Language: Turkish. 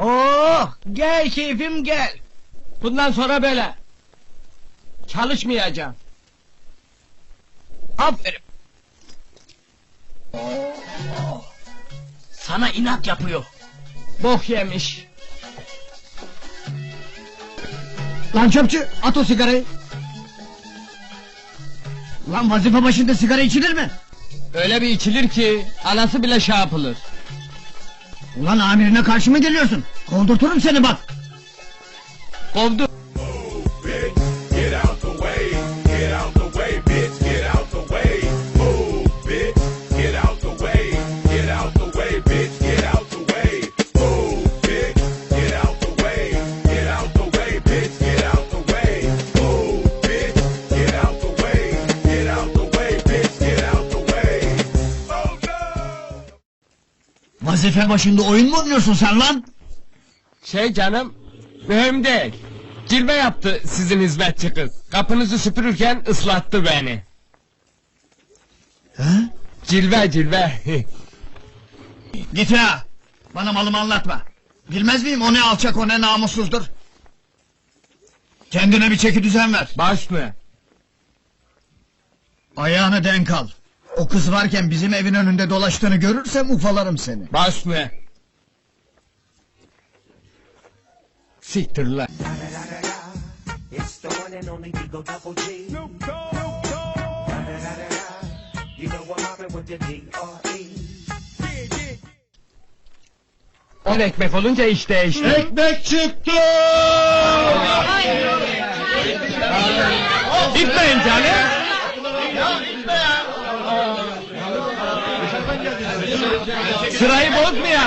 Oh gel keyfim gel. Bundan sonra böyle. Çalışmayacağım. Aferin. Sana inat yapıyor. Bok yemiş. Lan çöpçü at o sigarayı. Lan vazife başında sigara içilir mi? Öyle bir içilir ki anası bile şey yapılır. Ulan amirine karşı mı geliyorsun? Kovdurturum seni bak. Kovdu. Vazife başında oyun mu oynuyorsun sen lan? Şey canım, mühim değil. Cilve yaptı sizin hizmetçi kız. Kapınızı süpürürken ıslattı beni. He? Cilve cilve. Git ya. Bana malımı anlatma. Bilmez miyim o ne alçak o ne namussuzdur. Kendine bir çeki düzen ver. Baş mı? Ayağını denk al. O kız varken bizim evin önünde dolaştığını görürsem ufalarım seni. Baş mı? Siktir lan. On ekmek olunca iş değişti. Ekmek çıktı! Gitmeyin canım. سرائی بہت نہیں آ